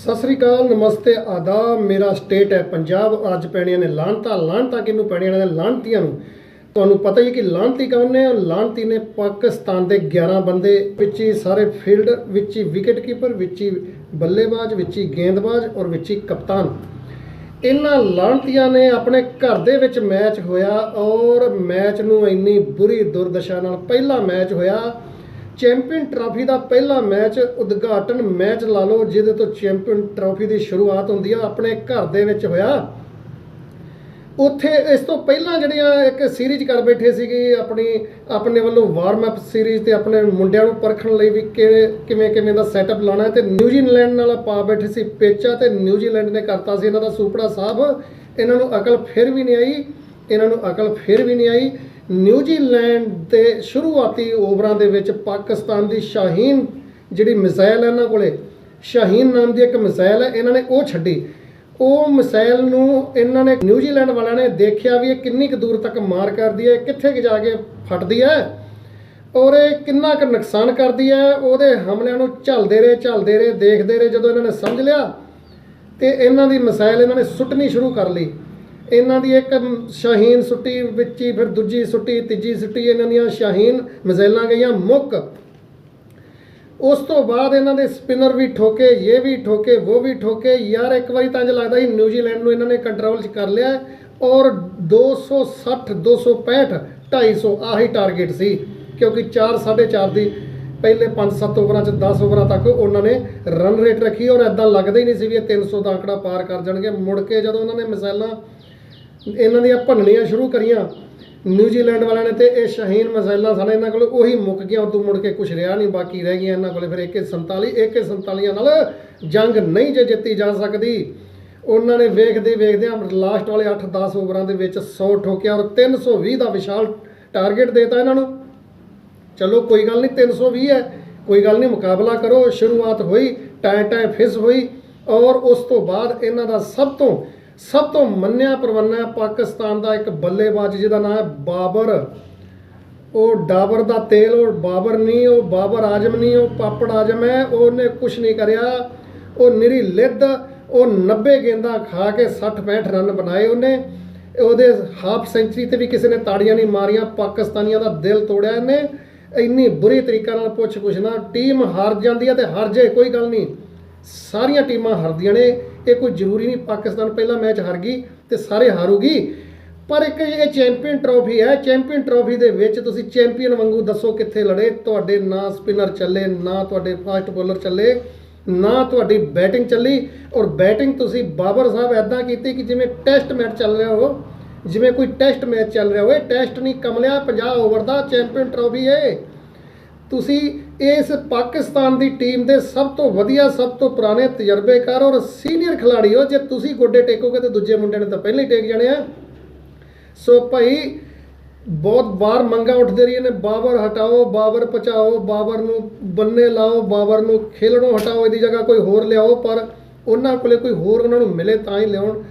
ਸਤਿ ਸ੍ਰੀ ਅਕਾਲ, ਨਮਸਤੇ, ਆਦਾਬ। ਮੇਰਾ ਸਟੇਟ ਹੈ ਪੰਜਾਬ। ਅੱਜ ਪੈਣੀਆਂ ਨੇ ਲਾਂਤਾ ਲਾਂਤਾ ਕਿਹਨੂੰ ਪੈਣੀਆਂ ਨੇ? ਲਾਂਤੀਆਂ ਨੂੰ। ਤੁਹਾਨੂੰ ਪਤਾ ਹੀ ਕਿ ਲਾਂਤੀ ਕੌਣ ਨੇ? ਲਾਂਤੀ ਨੇ ਪਾਕਿਸਤਾਨ ਦੇ 11 ਬੰਦੇ, ਵਿੱਚ ਹੀ ਸਾਰੇ ਫੀਲਡ, ਵਿੱਚ ਹੀ ਵਿਕਟ ਕੀਪਰ ਵਿੱਚ ਹੀ ਬੱਲੇਬਾਜ਼, ਵਿੱਚ ਹੀ ਗੇਂਦਬਾਜ਼ ਔਰ ਵਿੱਚ ਹੀ ਕਪਤਾਨ। ਇਹਨਾਂ ਲਾਂਤੀਆਂ ਨੇ ਆਪਣੇ ਘਰ ਦੇ ਵਿੱਚ ਮੈਚ ਹੋਇਆ ਔਰ ਮੈਚ ਨੂੰ ਇੰਨੀ ਬੁਰੀ ਦੁਰਦਸ਼ਾ ਨਾਲ ਪਹਿਲਾ ਮੈਚ ਹੋਇਆ। ਚੈਂਪੀਅਨ ਟਰਾਫੀ ਦਾ ਪਹਿਲਾ ਮੈਚ ਉਦਘਾਟਨ ਮੈਚ ਲਾ ਲਓ, ਜਿਹਦੇ ਤੋਂ ਚੈਂਪੀਅਨ ਟਰਾਫੀ ਦੀ ਸ਼ੁਰੂਆਤ ਹੁੰਦੀ ਆ, ਆਪਣੇ ਘਰ ਦੇ ਵਿੱਚ ਹੋਇਆ। ਉੱਥੇ ਇਸ ਤੋਂ ਪਹਿਲਾਂ ਜਿਹੜੀਆਂ ਇੱਕ ਸੀਰੀਜ਼ ਕਰ ਬੈਠੇ ਸੀਗੇ, ਆਪਣੀ, ਆਪਣੇ ਵੱਲੋਂ ਵਾਰਮ ਅਪ ਸੀਰੀਜ਼ ਤੇ ਆਪਣੇ ਮੁੰਡਿਆਂ ਨੂੰ ਪਰਖਣ ਲਈ ਵੀ ਕਿ- ਕਿਵੇਂ ਕਿਵੇਂ ਦਾ ਸੈਟਅਪ ਲਾਉਣਾ ਹੈ। ਤੇ ਨਿਊਜ਼ੀਲੈਂਡ ਨਾਲ ਪਾ ਬੈਠੇ ਸੀ ਪੇਚਾ ਤੇ ਨਿਊਜ਼ੀਲੈਂਡ ਨੇ ਕਰਤਾ ਸੀ ਇਹਨਾਂ ਦਾ ਸੁਪੜਾ ਸਾਹਿਬ। ਇਹਨਾਂ ਨੂੰ ਅਕਲ ਫਿਰ ਵੀ ਨਹੀਂ ਆਈ, ਇਹਨਾਂ ਨੂੰ ਅਕਲ ਫਿਰ ਵੀ ਨਹੀਂ ਆਈ। ਨਿਊਜ਼ੀਲੈਂਡ ਦੇ ਸ਼ੁਰੂਆਤੀ ਓਵਰਾਂ ਦੇ ਵਿੱਚ ਪਾਕਿਸਤਾਨ ਦੀ ਸ਼ਾਹੀਨ ਜਿਹੜੀ ਮਿਸਾਈਲ ਹੈ ਇਹਨਾਂ ਕੋਲੇ, ਸ਼ਾਹੀਨ ਨਾਮ ਦੀ ਇੱਕ ਮਿਸਾਈਲ ਹੈ, ਇਹਨਾਂ ਨੇ ਉਹ ਛੱਡੀ। ਉਹ ਮਿਸਾਈਲ ਨੂੰ ਇਹਨਾਂ ਨੇ ਨਿਊਜ਼ੀਲੈਂਡ ਵਾਲਿਆਂ ਨੇ ਦੇਖਿਆ ਵੀ ਇਹ ਕਿੰਨੀ ਕੁ ਦੂਰ ਤੱਕ ਮਾਰ ਕਰਦੀ ਹੈ, ਕਿੱਥੇ ਕੁ ਜਾ ਕੇ ਫਟਦੀ ਹੈ ਔਰ ਇਹ ਕਿੰਨਾ ਕੁ ਨੁਕਸਾਨ ਕਰਦੀ ਹੈ, ਉਹਦੇ ਹਮਲਿਆਂ ਨੂੰ ਝੱਲਦੇ ਰਹੇ ਝੱਲਦੇ ਰਹੇ, ਦੇਖਦੇ ਰਹੇ, ਜਦੋਂ ਇਹਨਾਂ ਨੇ ਸਮਝ ਲਿਆ ਤੇ ਇਹਨਾਂ ਦੀ ਮਿਸਾਈਲ ਇਹਨਾਂ ਨੇ ਸੁੱਟਣੀ ਸ਼ੁਰੂ ਕਰ ਲਈ। ਇਹਨਾਂ ਦੀ ਇੱਕ ਸ਼ਾਹੀਨ ਸੁੱਟੀ, ਵਿੱਚ ਹੀ ਫਿਰ ਦੂਜੀ ਸੁੱਟੀ, ਤੀਜੀ ਸੁੱਟੀ, ਇਹਨਾਂ ਦੀਆਂ ਸ਼ਾਹੀਨ ਮਿਸਾਈਲਾਂ ਗਈਆਂ ਮੁੱਕ। ਉਸ ਤੋਂ ਬਾਅਦ ਇਹਨਾਂ ਦੇ ਸਪਿਨਰ ਵੀ ਠੋਕੇ ਇਹ ਵੀ ਠੋਕੇ ਉਹ ਵੀ ਠੋਕੇ। ਯਾਰ, ਇੱਕ ਵਾਰੀ ਤਾਂ ਇੰਝ ਲੱਗਦਾ ਸੀ ਨਿਊਜ਼ੀਲੈਂਡ ਨੂੰ ਇਹਨਾਂ ਨੇ ਕੰਟਰੋਲ 'ਚ ਕਰ ਲਿਆ ਹੈ ਔਰ 260 265 250 ਆਹੀ ਟਾਰਗੇਟ ਸੀ, ਕਿਉਂਕਿ 4 4.5 ਦੀ ਪਹਿਲੇ 5-7 ਓਵਰਾਂ 'ਚ 10 ਓਵਰਾਂ ਤੱਕ ਉਹਨਾਂ ਨੇ ਰਨ ਰੇਟ ਰੱਖੀ ਔਰ ਐਦਾਂ ਲੱਗਦਾ ਹੀ ਨਹੀਂ ਸੀ ਵੀ ਇਹ 300 ਦਾ ਅੰਕੜਾ ਪਾਰ ਕਰ ਜਾਣਗੇ। ਮੁੜ ਕੇ ਜਦੋਂ ਉਹਨਾਂ ਨੇ ਮਿਸਾਈਲਾਂ ਇਹਨਾਂ ਦੀਆਂ ਭੰਨਣੀਆਂ ਸ਼ੁਰੂ ਕਰੀਆਂ। ਨਿਊਜ਼ੀਲੈਂਡ ਵਾਲਿਆਂ ਨੇ ਤੇ ਇਹ ਸ਼ਹੀਨ ਮਿਸਾਈਲਾਂ ਸਨ ਇਹਨਾਂ ਕੋਲ ਉਹੀ ਮੁੱਕ ਗਿਆ ਉਦੋਂ ਮੁੜ ਕੇ ਕੁਝ ਰਿਹਾ ਨਹੀਂ, ਬਾਕੀ ਰਹਿ ਗਈਆਂ ਇਹਨਾਂ ਕੋਲੇ ਫਿਰ AK47 AK47 ਨਾਲ ਜੰਗ ਨਹੀਂ ਜੇ ਜਿੱਤੀ ਜਾ ਸਕਦੀ। ਉਹਨਾਂ ਨੇ ਵੇਖਦੇ ਵੇਖਦੇ ਲਾਸਟ ਵਾਲੇ 8-10 ਓਵਰਾਂ ਦੇ ਵਿੱਚ 100 ਠੋਕਿਆ ਔਰ 320 ਦਾ ਵਿਸ਼ਾਲ ਟਾਰਗੇਟ ਦੇਤਾ ਇਹਨਾਂ ਨੂੰ। ਚਲੋ ਕੋਈ ਗੱਲ ਨਹੀਂ 320 ਹੈ, ਕੋਈ ਗੱਲ ਨਹੀਂ, ਮੁਕਾਬਲਾ ਕਰੋ, ਸ਼ੁਰੂਆਤ ਹੋਈ ਟਾਂ ਟਾਂ ਫਿਸ ਹੋਈ ਔਰ ਉਸ ਤੋਂ ਬਾਅਦ ਇਹਨਾਂ ਦਾ ਸਭ ਤੋਂ ਸਭ ਤੋਂ ਮੰਨਿਆ ਪਰਵੰਨਾ ਪਾਕਿਸਤਾਨ ਦਾ ਇੱਕ ਬੱਲੇਬਾਜ਼ ਜਿਹਦਾ ਨਾਮ ਹੈ ਬਾਬਰ। ਉਹ ਡਾਬਰ ਦਾ ਤੇਲ, ਉਹ ਬਾਬਰ ਨਹੀਂ, ਉਹ ਬਾਬਰ ਆਜਮ ਨਹੀਂ, ਉਹ ਪਾਪੜ ਆਜਮ ਹੈ, ਉਹਨੇ ਕੁਝ ਨਹੀਂ ਕਰਿਆ। ਉਹ ਨਿਰੀ ਲਿੱਦ, ਉਹ 90 ਗੇਂਦਾਂ ਖਾ ਕੇ 60 65 ਰਨ ਬਣਾਏ ਉਹਨੇ। ਉਹਦੇ ਹਾਫ ਸੈਂਚਰੀ ਤੇ ਵੀ ਕਿਸੇ ਨੇ ਤਾੜੀਆਂ ਨਹੀਂ ਮਾਰੀਆਂ, ਪਾਕਿਸਤਾਨੀਆਂ ਦਾ ਦਿਲ ਤੋੜਿਆ ਇਹਨੇ। ਇੰਨੀ ਬੁਰੀ ਤਰੀਕਾ ਨਾਲ ਪੁੱਛ ਕੁਛ ਨਾ, ਟੀਮ ਹਾਰ ਜਾਂਦੀ ਹੈ ਤੇ ਹਾਰ ਜਾਏ, ਕੋਈ ਗੱਲ ਨਹੀਂ। ਸਾਰੀਆਂ ਟੀਮਾਂ ਹਾਰਦੀਆਂ ਨੇ। ਇਹ ਕੋਈ ਜ਼ਰੂਰੀ ਨਹੀਂ, ਪਾਕਿਸਤਾਨ ਪਹਿਲਾ ਮੈਚ ਹਾਰ ਗਈ ਤੇ ਸਾਰੇ ਹਾਰੂਗੀ। ਪਰ ਇੱਕ ਇਹ ਚੈਂਪੀਅਨ ਟਰੋਫੀ ਹੈ, ਚੈਂਪੀਅਨ ਟਰੋਫੀ ਦੇ ਵਿੱਚ ਤੁਸੀਂ ਚੈਂਪੀਅਨ ਵਾਂਗੂ ਦੱਸੋ ਕਿੱਥੇ ਲੜੇ। ਤੁਹਾਡੇ ਨਾ ਸਪਿਨਰ ਚੱਲੇ, ਨਾ ਤੁਹਾਡੇ ਫਾਸਟ ਬੋਲਰ ਚੱਲੇ, ਨਾ ਤੁਹਾਡੀ ਬੈਟਿੰਗ ਚੱਲੀ। ਔਰ ਬੈਟਿੰਗ ਤੁਸੀਂ ਬਾਬਰ ਸਾਹਿਬ ਐਦਾਂ ਕੀਤੀ ਕਿ ਜਿਵੇਂ ਟੈਸਟ ਮੈਚ ਚੱਲ ਰਿਹਾ ਹੋ ਜਿਵੇਂ ਕੋਈ ਟੈਸਟ ਮੈਚ ਚੱਲ ਰਿਹਾ ਹੋਵੇ ਟੈਸਟ ਨਹੀਂ, ਕਮਲਿਆ 50 ਓਵਰ ਦਾ ਚੈਂਪੀਅਨ ਟਰੋਫੀ ਹੈ ਤੁਸੀਂ ਇਸ ਪਾਕਿਸਤਾਨ ਦੀ ਟੀਮ ਦੇ ਸਭ ਤੋਂ ਵਧੀਆ, ਸਭ ਤੋਂ ਪੁਰਾਣੇ ਤਜਰਬੇਕਾਰ ਔਰ ਸੀਨੀਅਰ ਖਿਲਾੜੀ ਹੋ। ਜੇ ਤੁਸੀਂ ਗੋਡੇ ਟੇਕੋਗੇ ਤਾਂ ਦੂਜੇ ਮੁੰਡਿਆਂ ਨੇ ਤਾਂ ਪਹਿਲਾਂ ਹੀ ਟੇਕ ਜਾਣੇ ਆ। ਸੋ ਭਾਈ, ਬਹੁਤ ਵਾਰ ਮੰਗਾ ਉੱਠਦੇ ਰਹੀਆਂ ਨੇ। ਬਾਬਰ ਹਟਾਓ, ਬਾਬਰ ਪਚਾਓ ਬਾਬਰ ਨੂੰ ਬੰਨੇ ਲਾਓ, ਬਾਬਰ ਨੂੰ ਖੇਲਣੋਂ ਹਟਾਓ, ਇਹਦੀ ਜਗ੍ਹਾ ਕੋਈ ਹੋਰ ਲਿਆਓ, ਪਰ ਉਹਨਾਂ ਕੋਲੇ ਕੋਈ ਹੋਰ ਉਹਨਾਂ ਨੂੰ ਮਿਲੇ ਤਾਂ ਹੀ ਲਿਆਉਣ।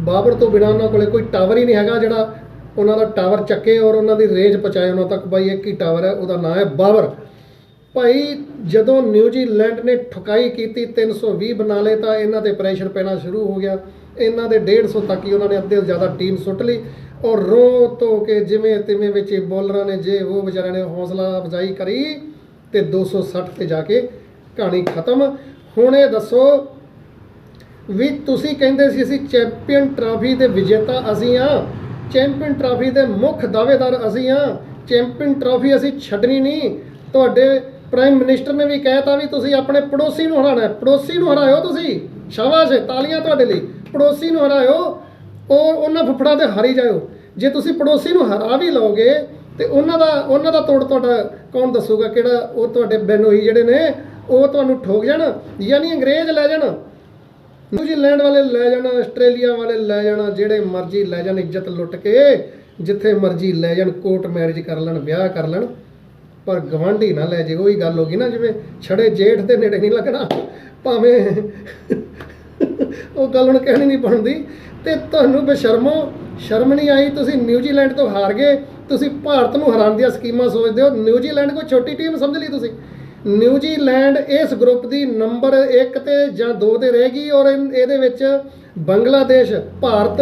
ਬਾਬਰ ਤੋਂ ਬਿਨਾਂ ਉਹਨਾਂ ਕੋਲੇ ਕੋਈ ਟਾਵਰ ਹੀ ਨਹੀਂ ਹੈਗਾ ਜਿਹੜਾ ਉਹਨਾਂ ਦਾ ਟਾਵਰ ਚੱਕੇ ਔਰ ਉਹਨਾਂ ਦੀ ਰੇਂਜ ਪਹੁੰਚਾਏ, ਉਹਨਾਂ ਤੱਕ ਬਾਈ ਇੱਕ ਹੀ ਟਾਵਰ ਹੈ, ਉਹਦਾ ਨਾਮ ਹੈ ਬਾਬਰ ਭਾਈ, ਜਦੋਂ ਨਿਊਜ਼ੀਲੈਂਡ ਨੇ ਠੁਕਾਈ ਕੀਤੀ 320 ਬਣਾ ਲਏ ਤਾਂ ਇਹਨਾਂ ਤੇ ਪ੍ਰੈਸ਼ਰ ਪੈਣਾ ਸ਼ੁਰੂ ਹੋ ਗਿਆ। ਇਹਨਾਂ ਦੇ 150 ਤੱਕ ਹੀ ਉਹਨਾਂ ਨੇ ਅੱਧੇ ਜ਼ਿਆਦਾ ਟੀਮ ਸੁੱਟ ਲਈ ਔਰ ਰੋ ਧੋ ਕੇ ਜਿਵੇਂ ਤਿਵੇਂ ਵਿੱਚ ਬੋਲਰਾਂ ਨੇ ਜੇ ਉਹ ਵਿਚਾਰਿਆਂ ਨੇ ਹੌਸਲਾ ਅਫਜ਼ਾਈ ਕਰੀ ਤੇ 260 ਤੇ ਜਾ ਕੇ ਕਹਾਣੀ ਖਤਮ। ਹੁਣ ਇਹ ਦੱਸੋ ਵੀ ਤੁਸੀਂ ਕਹਿੰਦੇ ਸੀ ਅਸੀਂ ਚੈਂਪੀਅਨ ਟਰਾਫੀ ਦੇ ਵਿਜੇਤਾ ਅਸੀਂ ਆ ਚੈਂਪੀਅਨ ਟਰਾਫੀ ਦੇ ਮੁੱਖ ਦਾਅਵੇਦਾਰ ਅਸੀਂ ਆ ਚੈਂਪੀਅਨ ਟਰਾਫੀ ਅਸੀਂ ਛੱਡਣੀ ਨਹੀਂ। ਤੁਹਾਡੇ ਪ੍ਰਾਈਮ ਮਿਨਿਸਟਰ ਨੇ ਵੀ ਕਹਿਤਾ ਵੀ ਤੁਸੀਂ ਆਪਣੇ ਪੜੋਸੀ ਨੂੰ ਹਰਾਣਾ ਪੜੋਸੀ ਨੂੰ ਹਰਾਇਓ ਤੁਸੀਂ। ਸ਼ਾਬਾਸ਼ ਹੈ, ਤਾਲੀਆਂ ਤੁਹਾਡੇ ਲਈ। ਪੜੋਸੀ ਨੂੰ ਹਰਾਇਓ, ਉਹ ਉਹਨਾਂ ਫੁੱਫੜਾਂ ਤੇ ਹਾਰੀ ਜਾਇਓ। ਜੇ ਤੁਸੀਂ ਪੜੋਸੀ ਨੂੰ ਹਰਾ ਵੀ ਲਓਗੇ, ਤੇ ਉਹਨਾਂ ਦਾ ਉਹਨਾਂ ਦਾ ਤੋੜ ਤੁਹਾਡਾ ਕੌਣ ਦੱਸੂਗਾ ਕਿਹੜਾ ਉਹ ਤੁਹਾਡੇ ਬੈਨੋਈ ਜਿਹੜੇ ਨੇ, ਉਹ ਤੁਹਾਨੂੰ ਠੋਕ ਜਾਣ। ਯਾਨੀ ਅੰਗਰੇਜ਼ ਲੈ ਜਾਣ। ਨਿਊਜ਼ੀਲੈਂਡ ਵਾਲੇ ਲੈ ਜਾਣਾ, ਆਸਟ੍ਰੇਲੀਆ ਵਾਲੇ ਲੈ ਜਾਣਾ, ਜਿਹੜੇ ਮਰਜ਼ੀ ਲੈ ਜਾਣ, ਇੱਜ਼ਤ ਲੁੱਟ ਕੇ, ਜਿੱਥੇ ਮਰਜ਼ੀ ਲੈ ਜਾਣ, ਕੋਰਟ ਮੈਰਿਜ ਕਰ ਲੈਣ, ਵਿਆਹ ਕਰ ਲੈਣ, ਪਰ ਗਵਾਂਢੀ ਨਾ ਲੈ ਜੇ, ਉਹੀ ਗੱਲ ਹੋ ਗਈ ਨਾ, ਜਿਵੇਂ ਛੜੇ ਜੇਠ ਦੇ ਨੇੜੇ ਨਹੀਂ ਲੱਗਣਾ, ਭਾਵੇਂ ਉਹ ਗੱਲ ਹੁਣ ਕਹਿਣੀ ਨਹੀਂ ਬਣਦੀ। ਤੇ ਤੁਹਾਨੂੰ ਬੇਸ਼ਰਮੋ ਸ਼ਰਮ ਨਹੀਂ ਆਈ, ਤੁਸੀਂ ਨਿਊਜ਼ੀਲੈਂਡ ਤੋਂ ਹਾਰ ਗਏ, ਤੁਸੀਂ ਭਾਰਤ ਨੂੰ ਹਰਾਉਣ ਦੀਆਂ ਸਕੀਮਾਂ ਸੋਚਦੇ ਹੋ, ਨਿਊਜ਼ੀਲੈਂਡ ਕੋਈ ਛੋਟੀ ਟੀਮ ਸਮਝ ਲਈ ਤੁਸੀਂ? ਨਿਊਜ਼ੀਲੈਂਡ ਇਸ ਗਰੁੱਪ ਦੀ ਨੰਬਰ 1 ਤੇ ਜਾਂ 2 ਤੇ ਰਹੇਗੀ ਔਰ ਇਹਦੇ ਵਿੱਚ ਬੰਗਲਾਦੇਸ਼, ਭਾਰਤ,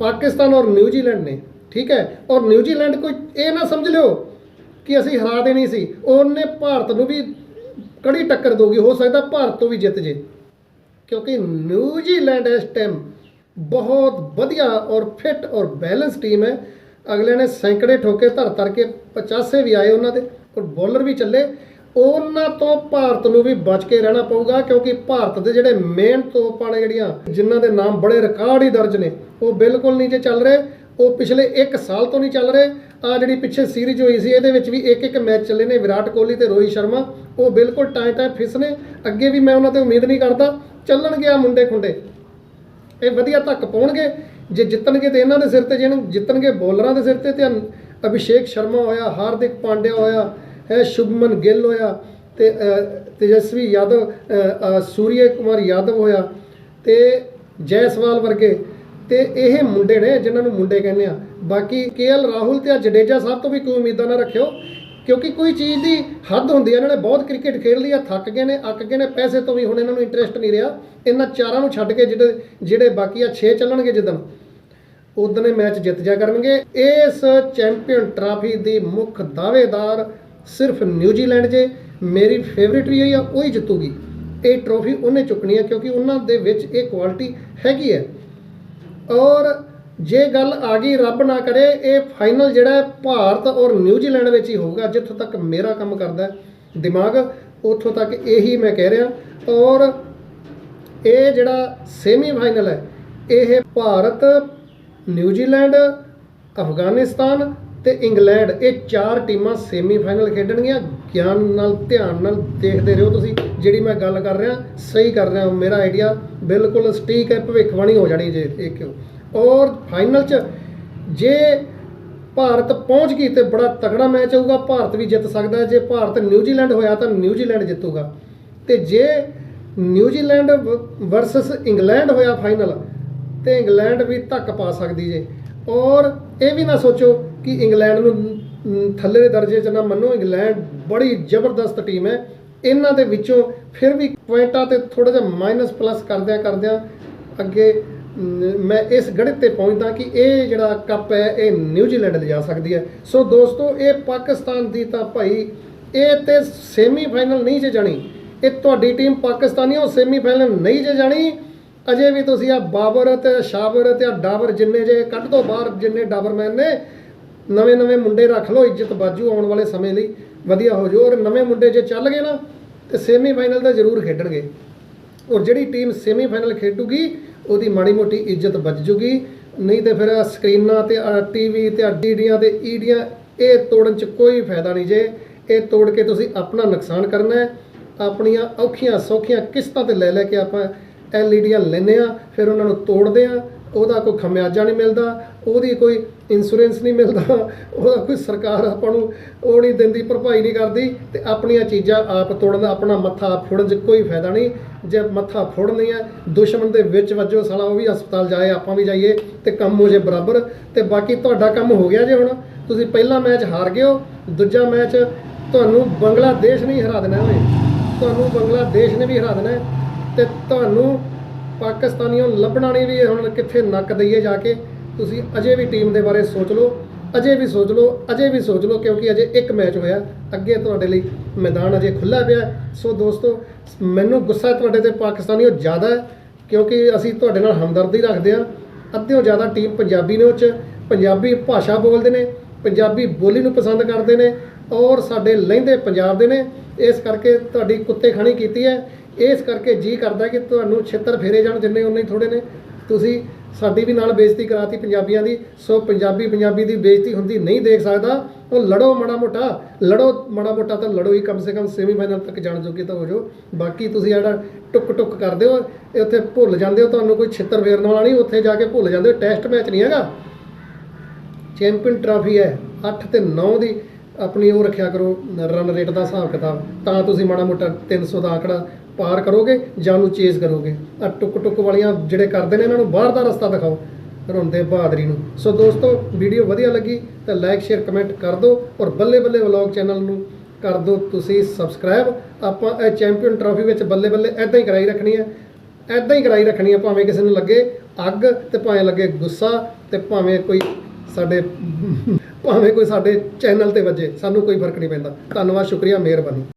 ਪਾਕਿਸਤਾਨ ਔਰ ਨਿਊਜ਼ੀਲੈਂਡ ਨੇ, ਠੀਕ ਹੈ? ਔਰ ਨਿਊਜ਼ੀਲੈਂਡ ਕੋਈ ਇਹ ਨਾ ਸਮਝ ਲਿਓ ਕਿ ਅਸੀਂ ਹਰਾ ਦੇਣੀ ਸੀ। ਉਹਨੇ ਭਾਰਤ ਨੂੰ ਵੀ ਕੜੀ ਟੱਕਰ ਦੋਗੀ, ਹੋ ਸਕਦਾ ਭਾਰਤ ਤੋਂ ਵੀ ਜਿੱਤ ਜੇ। ਕਿਉਂਕਿ ਨਿਊਜ਼ੀਲੈਂਡ ਇਸ ਟਾਈਮ ਬਹੁਤ ਵਧੀਆ ਔਰ ਫਿਟ ਔਰ ਬੈਲੈਂਸ ਟੀਮ ਹੈ। ਅਗਲੇ ਨੇ ਸੈਂਕੜੇ ਠੋਕੇ ਧਰ ਧਰ ਕੇ 85 ਵੀ ਆਏ ਉਹਨਾਂ ਦੇ, ਔਰ ਬੋਲਰ ਵੀ ਚੱਲੇ। ਉਹਨਾਂ ਤੋਂ ਭਾਰਤ ਨੂੰ ਵੀ ਬਚ ਕੇ ਰਹਿਣਾ ਪਊਗਾ, ਕਿਉਂਕਿ ਭਾਰਤ ਦੇ ਜਿਹੜੇ ਮੇਨ ਤੋਪਾਂ ਨੇ ਜਿਹੜੀਆਂ, ਜਿਨ੍ਹਾਂ ਦੇ ਨਾਮ ਬੜੇ ਰਿਕਾਰਡ ਹੀ ਦਰਜ ਨੇ, ਉਹ ਬਿਲਕੁਲ ਨਹੀਂ ਜੇ ਚੱਲ ਰਹੇ, ਉਹ ਪਿਛਲੇ 1 ਸਾਲ ਤੋਂ ਨਹੀਂ ਚੱਲ ਰਹੇ। ਆ ਜਿਹੜੀ ਪਿੱਛੇ ਸੀਰੀਜ਼ ਹੋਈ ਸੀ, ਇਹਦੇ ਵਿੱਚ ਵੀ ਇੱਕ ਇੱਕ ਮੈਚ ਚੱਲੇ ਨੇ, ਵਿਰਾਟ ਕੋਹਲੀ ਤੇ ਰੋਹਿਤ ਸ਼ਰਮਾ, ਉਹ ਬਿਲਕੁਲ ਟਾਈਮ ਟਾਈਮ ਫਿਸ ਨੇ। ਅੱਗੇ ਵੀ ਮੈਂ ਉਹਨਾਂ ਤੇ ਉਮੀਦ ਨਹੀਂ ਕਰਦਾ, ਚੱਲਣਗੇ ਆ ਮੁੰਡੇ ਖੁੰਡੇ। ਇਹ ਵਧੀਆ ਧੱਕ ਪਾਉਣਗੇ, ਜੇ ਜਿੱਤਣਗੇ ਤੇ ਇਹਨਾਂ ਦੇ ਸਿਰ ਤੇ ਜਿਹਨੂੰ ਜਿੱਤਣਗੇ ਬੋਲਰਾਂ ਦੇ ਸਿਰ ਤੇ ਤੇ ਅਭਿਸ਼ੇਕ ਸ਼ਰਮਾ ਹੋਇਆ, ਹਾਰਦਿਕ ਪਾਂਡਿਆ ਹੋਇਆ ਸ਼ੁਭਮਨ ਗਿੱਲ ਹੋਇਆ ਤੇ ਤੇਜਸਵੀ ਯਾਦਵ ਅ, ਸੂਰਯ ਕੁਮਾਰ ਯਾਦਵ ਹੋਇਆ ਤੇ ਜੈਸਵਾਲ ਵਰਗੇ। ਤੇ ਇਹ ਮੁੰਡੇ ਨੇ ਜਿਨ੍ਹਾਂ ਨੂੰ ਮੁੰਡੇ ਕਹਿੰਦੇ ਆ। ਬਾਕੀ ਕੇਐਲ ਰਾਹੁਲ ਤੇ ਆ ਜਡੇਜਾ ਸਾਹਿਬ ਤੋਂ ਵੀ ਕੋਈ ਉਮੀਦਾਂ ਨਾ ਰੱਖਿਓ ਕਿਉਂਕਿ ਕੋਈ ਚੀਜ਼ ਦੀ ਹੱਦ ਹੁੰਦੀ ਹੈ ਇਹਨਾਂ ਨੇ ਬਹੁਤ ਕ੍ਰਿਕਟ ਖੇਡ ਲਈ ਆ ਥੱਕ ਗਏ ਨੇ ਅੱਕ ਗਏ ਨੇ ਪੈਸੇ ਤੋਂ ਵੀ ਹੁਣ ਇਹਨਾਂ ਨੂੰ ਇੰਟਰਸਟ ਨਹੀਂ ਰਿਹਾ। ਇਹਨਾਂ ਚਾਰਾਂ ਨੂੰ ਛੱਡ ਕੇ ਜਿਹੜੇ ਜਿਹੜੇ ਬਾਕੀ ਆ 6 ਚੱਲਣਗੇ ਜਿੱਦਣ ਉਦਣ ਇਹ ਮੈਚ ਜਿੱਤ ਜਾ ਕਰਨਗੇ। ਇਸ ਚੈਂਪੀਅਨ ਟਰਾਫੀ ਦੀ ਮੁੱਖ ਦਾਅਵੇਦਾਰ ਸਿਰਫ ਨਿਊਜ਼ੀਲੈਂਡ ਜੇ ਮੇਰੀ ਫੇਵਰਿਟ ਵੀ ਹੋਈ ਆ ਉਹੀ ਜਿੱਤੂਗੀ। ਇਹ ਟਰੋਫੀ ਉਹਨੇ ਚੁੱਕਣੀ ਹੈ ਕਿਉਂਕਿ ਉਹਨਾਂ ਦੇ ਵਿੱਚ ਇਹ ਕੁਆਲਿਟੀ ਹੈਗੀ ਹੈ। ਔਰ ਜੇ ਗੱਲ ਆ ਗਈ ਰੱਬ ਨਾ ਕਰੇ, ਇਹ ਫਾਈਨਲ ਜਿਹੜਾ ਭਾਰਤ ਔਰ ਨਿਊਜ਼ੀਲੈਂਡ ਵਿੱਚ ਹੀ ਹੋਊਗਾ, ਜਿੱਥੋਂ ਤੱਕ ਮੇਰਾ ਕੰਮ ਕਰਦਾ ਦਿਮਾਗ, ਉੱਥੋਂ ਤੱਕ ਇਹੀ ਮੈਂ ਕਹਿ ਰਿਹਾ। ਔਰ ਇਹ ਜਿਹੜਾ ਸੈਮੀ ਫਾਈਨਲ ਹੈ, ਇਹ ਭਾਰਤ ਨਿਊਜ਼ੀਲੈਂਡ ਅਫਗਾਨਿਸਤਾਨ ਤੇ ਇੰਗਲੈਂਡ, ਇਹ ਚਾਰ ਟੀਮਾਂ ਸੈਮੀ ਫਾਈਨਲ ਖੇਡਣਗੀਆਂ। ਗਿਆਨ ਨਾਲ, ਧਿਆਨ ਨਾਲ ਦੇਖਦੇ ਰਹੋ ਤੁਸੀਂ। ਜਿਹੜੀ ਮੈਂ ਗੱਲ ਕਰ ਰਿਹਾ, ਸਹੀ ਕਰ ਰਿਹਾ ਮੇਰਾ ਆਈਡੀਆ ਬਿਲਕੁਲ ਸਟੀਕ ਹੈ, ਭਵਿੱਖਬਾਣੀ ਹੋ ਜਾਣੀ ਜੇ ਇਹ ਕਿਉਂ। ਔਰ ਫਾਈਨਲ 'ਚ ਜੇ ਭਾਰਤ ਪਹੁੰਚ ਗਈ ਤੇ ਬੜਾ ਤਕੜਾ ਮੈਚ ਹੋਊਗਾ, ਭਾਰਤ ਵੀ ਜਿੱਤ ਸਕਦਾ ਹੈ। ਜੇ ਭਾਰਤ ਨਿਊਜ਼ੀਲੈਂਡ ਹੋਇਆ ਤਾਂ ਨਿਊਜ਼ੀਲੈਂਡ ਜਿੱਤੂਗਾ। ਤੇ ਜੇ ਨਿਊਜ਼ੀਲੈਂਡ ਵਰਸਸ ਇੰਗਲੈਂਡ ਹੋਇਆ ਫਾਈਨਲ ਤੇ ਇੰਗਲੈਂਡ ਵੀ ਧੱਕ ਪਾ ਸਕਦੀ ਜੇ। ਔਰ ਇਹ ਵੀ ਨਾ ਸੋਚੋ ਕਿ ਇੰਗਲੈਂਡ ਨੂੰ ਥੱਲੇ ਦੇ ਦਰਜੇ 'ਚ ਨਾ ਮੰਨੋ, ਇੰਗਲੈਂਡ ਬੜੀ ਜ਼ਬਰਦਸਤ ਟੀਮ ਹੈ। ਇਹਨਾਂ ਦੇ ਵਿੱਚੋਂ ਫਿਰ ਵੀ ਪੁਆਇੰਟਾਂ ਤੇ ਥੋੜਾ ਜਿਹਾ ਮਾਈਨਸ ਪਲੱਸ ਕਰਦਿਆਂ ਕਰਦਿਆਂ ਅੱਗੇ ਮੈਂ ਇਸ ਗੜਿਤ ਤੇ ਪਹੁੰਚਦਾ ਕਿ ਇਹ ਜਿਹੜਾ ਕੱਪ ਹੈ, ਇਹ ਨਿਊਜ਼ੀਲੈਂਡ ਲਿਜਾ ਸਕਦੀ ਹੈ। ਸੋ ਦੋਸਤੋ, ਇਹ ਪਾਕਿਸਤਾਨ ਦੀ ਤਾਂ ਭਾਈ ਇਹ ਤੇ ਸੈਮੀ ਫਾਈਨਲ ਨਹੀਂ ਜੇ ਜਾਣੀ। ਇਹ ਤੁਹਾਡੀ ਟੀਮ ਪਾਕਿਸਤਾਨੀ, ਉਹ ਸੈਮੀ ਫਾਈਨਲ ਨਹੀਂ ਜੇ ਜਾਣੀ। ਅਜੇ ਵੀ ਤੁਸੀਂ ਆ ਬਾਬਰ ਤੇ ਸ਼ਾਬਰ ਤੇ ਆ ਡਾਬਰ ਜਿੰਨੇ ਜੇ ਕੱਢ ਤੋਂ ਬਾਹਰ, ਜਿੰਨੇ ਡਾਬਰਮੈਨ ਨੇ, ਨਵੇਂ ਨਵੇਂ ਮੁੰਡੇ ਰੱਖ ਲਓ, ਇੱਜ਼ਤ ਬਾਜੂ ਆਉਣ ਵਾਲੇ ਸਮੇਂ ਲਈ, ਵਧੀਆ ਹੋ ਜਾਓ। ਔਰ ਨਵੇਂ ਮੁੰਡੇ ਜੇ ਚੱਲ ਗਏ ਨਾ, ਤੇ ਸੈਮੀ ਫਾਈਨਲ ਤਾਂ ਜ਼ਰੂਰ ਖੇਡਣਗੇ। ਔਰ ਜਿਹੜੀ ਟੀਮ ਸੈਮੀ ਫਾਈਨਲ ਖੇਡੂਗੀ, ਉਹਦੀ ਮਾੜੀ ਮੋਟੀ ਇੱਜ਼ਤ ਬਚ ਜੂਗੀ। ਨਹੀਂ ਤੇ ਫਿਰ ਸਕਰੀਨਾਂ ਤੇ ਟੀਵੀ ਤੇ ਡੀਡੀਆਂ ਤੇ ਈਡੀਆਂ ਇਹ ਤੋੜਨ ਚ ਕੋਈ ਫਾਇਦਾ ਨਹੀਂ ਜੇ। ਇਹ ਤੋੜ ਕੇ ਤੁਸੀਂ ਆਪਣਾ ਨੁਕਸਾਨ ਕਰਨਾ ਹੈ। ਆਪਣੀਆਂ ਔਖੀਆਂ ਸੌਖੀਆਂ ਕਿਸ਼ਤਾਂ ਤੇ ਲੈ ਲੈ ਕੇ ਆਪਾਂ ਐਲਈਡੀਆਂ ਲੈਨੇ ਆ ਫਿਰ ਉਹਨਾਂ ਨੂੰ ਤੋੜਦੇ ਆ ਉਹਦਾ ਕੋਈ ਖਮਿਆਜਾ ਨਹੀਂ ਮਿਲਦਾ, ਉਹਦੀ ਕੋਈ ਇੰਸ਼ੋਰੈਂਸ ਨਹੀਂ ਮਿਲਦਾ, ਉਹਦਾ ਕੋਈ ਸਰਕਾਰ ਆਪਾਂ ਨੂੰ ਉਹ ਨਹੀਂ ਦਿੰਦੀ, ਭਰਪਾਈ ਨਹੀਂ ਕਰਦੀ ਤੇ ਆਪਣੀਆਂ ਚੀਜ਼ਾਂ ਆਪ ਤੋੜਨ ਦਾ ਆਪਣਾ ਮੱਥਾ ਫੋੜਨ 'ਚ ਕੋਈ ਫਾਇਦਾ ਨਹੀਂ। ਜੇ ਮੱਥਾ ਫੋੜਨੀ ਹੈ ਦੁਸ਼ਮਣ ਦੇ ਵਿੱਚ ਵੱਜੋ ਸਾਲਾ, ਉਹ ਵੀ ਹਸਪਤਾਲ ਜਾਏ, ਆਪਾਂ ਵੀ ਜਾਈਏ ਤੇ ਕੰਮ ਹੋ ਜੇ ਬਰਾਬਰ। ਤੇ ਬਾਕੀ ਤੁਹਾਡਾ ਕੰਮ ਹੋ ਗਿਆ ਜੇ ਹੁਣ, ਤੁਸੀਂ ਪਹਿਲਾ ਮੈਚ ਹਾਰ ਗਏ ਹੋ, ਦੂਜਾ ਮੈਚ ਤੁਹਾਨੂੰ ਬੰਗਲਾਦੇਸ਼ ਨਹੀਂ ਹਰਾ ਦੇਣਾ ਓਏ ਤੁਹਾਨੂੰ ਬੰਗਲਾਦੇਸ਼ ਨੇ ਵੀ ਹਰਾ ਦੇਣਾ ਤੇ ਤੁਹਾਨੂੰ ਪਾਕਿਸਤਾਨੀਆਂ ਲੱਭਣਾ ਨਹੀਂ ਵੀ ਹੁਣ ਕਿੱਥੇ ਨੱਕ ਦਈਏ ਜਾ ਕੇ। ਤੁਸੀਂ ਅਜੇ ਵੀ ਟੀਮ ਦੇ ਬਾਰੇ ਸੋਚ ਲਓ, ਅਜੇ ਵੀ ਸੋਚ ਲਓ, ਅਜੇ ਵੀ ਸੋਚ ਲਓ, ਕਿਉਂਕਿ ਅਜੇ ਇੱਕ ਮੈਚ ਹੋਇਆ, ਅੱਗੇ ਤੁਹਾਡੇ ਲਈ ਮੈਦਾਨ ਅਜੇ ਖੁੱਲਾ ਪਿਆ ਸੋ ਦੋਸਤੋ, ਮੈਨੂੰ ਗੁੱਸਾ ਤੁਹਾਡੇ ਤੇ ਪਾਕਿਸਤਾਨੀਓ ਜ਼ਿਆਦਾ ਕਿਉਂਕਿ ਅਸੀਂ ਤੁਹਾਡੇ ਨਾਲ ਹਮਦਰਦੀ ਰੱਖਦੇ ਹਾਂ। ਅੱਧਿਓਂ ਜ਼ਿਆਦਾ ਟੀਮ ਪੰਜਾਬੀ ਨੇ ਉਹ 'ਚ ਪੰਜਾਬੀ ਭਾਸ਼ਾ ਬੋਲਦੇ ਨੇ, ਪੰਜਾਬੀ ਬੋਲੀ ਨੂੰ ਪਸੰਦ ਕਰਦੇ ਨੇ, ਔਰ ਸਾਡੇ ਲਹਿੰਦੇ ਪੰਜਾਬ ਦੇ ਨੇ। ਇਸ ਕਰਕੇ ਤੁਹਾਡੀ ਕੁੱਤੇ ਖਾਣੀ ਕੀਤੀ ਹੈ। ਇਸ ਕਰਕੇ ਜੀ ਕਰਦਾ ਕਿ ਤੁਹਾਨੂੰ ਛਿੱਤਰ ਫੇਰੇ ਜਾਣ ਜਿੰਨੇ ਉਨੇ ਹੀ ਥੋੜੇ ਨੇ। ਤੁਸੀਂ ਸਾਡੀ ਵੀ ਨਾਲ ਬੇਇੱਜ਼ਤੀ ਕਰਾਤੀ ਪੰਜਾਬੀਆਂ ਦੀ, ਸੋ ਪੰਜਾਬੀ ਪੰਜਾਬੀ ਦੀ ਬੇਇੱਜ਼ਤੀ ਹੁੰਦੀ ਨਹੀਂ ਦੇਖ ਸਕਦਾ। ਉਹ ਲੜੋ ਮਾੜਾ ਮੋਟਾ, ਲੜੋ ਮਾੜਾ ਮੋਟਾ ਤਾਂ ਲੜੋ ਹੀ, ਕਮ ਸੇ ਕਮ ਸੈਮੀਫਾਈਨਲ ਤੱਕ ਜਾਣ ਜੋਗੇ ਤਾਂ ਹੋ ਜਾਓ। ਬਾਕੀ ਤੁਸੀਂ ਜਿਹੜਾ ਟੁੱਕ ਟੁੱਕ ਕਰਦੇ ਹੋ, ਇਹ ਉੱਥੇ ਭੁੱਲ ਜਾਂਦੇ ਹੋ, ਤੁਹਾਨੂੰ ਕੋਈ ਛਿੱਤਰ ਫੇਰਨ ਵਾਲਾ ਨਹੀਂ, ਉੱਥੇ ਜਾ ਕੇ ਭੁੱਲ ਜਾਂਦੇ ਹੋ। ਟੈਸਟ ਮੈਚ ਨਹੀਂ ਹੈਗਾ। ਚੈਂਪੀਅਨ ਟਰਾਫੀ ਹੈ 8 ਤੇ 9 ਦੀ ਆਪਣੀ ਉਹ ਰੱਖਿਆ ਕਰੋ ਰਨ ਰੇਟ ਦਾ ਹਿਸਾਬ ਕਿਤਾਬ। ਤਾਂ ਤੁਸੀਂ ਮਾੜਾ ਮੋਟਾ 300 ਦਾ ਆંકੜਾ ਪਾਰ ਕਰੋਗੇ ਜਾਂ ਨੂੰ ਚੇਸ ਕਰੋਗੇ। ਆ ਟੁਕ ਟੁਕ ਵਾਲੀਆਂ ਜਿਹੜੇ ਕਰਦੇ ਨੇ ਇਹਨਾਂ ਨੂੰ ਬਾਹਰ ਦਾ ਰਸਤਾ ਦਿਖਾਓ, ਰੋਂਦੇ ਬਹਾਦਰੀ ਨੂੰ। ਸੋ ਦੋਸਤੋ ਵੀਡੀਓ ਵਧੀਆ ਲੱਗੀ ਤਾਂ ਲਾਈਕ ਸ਼ੇਅਰ ਕਮੈਂਟ ਕਰ ਦਿਓ ਔਰ ਬੱਲੇ ਬੱਲੇ ਵਲੌਗ ਚੈਨਲ ਨੂੰ ਕਰ ਦਿਓ ਤੁਸੀਂ ਸਬਸਕ੍ਰਾਈਬ ਆਪਾਂ ਇਹ ਚੈਂਪੀਅਨ ਟਰੋਫੀ ਵਿੱਚ ਬੱਲੇ ਬੱਲੇ ਐਦਾਂ ਹੀ ਕਰਾਈ ਰੱਖਣੀ ਹੈ। ਐਦਾਂ ਹੀ ਕਰਾਈ ਰੱਖਣੀ ਹੈ, ਭਾਵੇਂ ਕਿਸੇ ਨੂੰ ਲੱਗੇ ਅੱਗ ਤੇ ਭਾਵੇਂ ਲੱਗੇ ਗੁੱਸਾ ਤੇ ਭਾਵੇਂ ਕੋਈ ਸਾਡੇ ਭਾਵੇਂ ਕੋਈ ਸਾਡੇ ਚੈਨਲ ਤੇ ਵੱਜੇ ਸਾਨੂੰ ਕੋਈ ਫ਼ਰਕ ਨਹੀਂ ਪੈਂਦਾ। ਧੰਨਵਾਦ ਸ਼ੁਕਰੀਆ ਮਿਹਰਬਾਨੀ।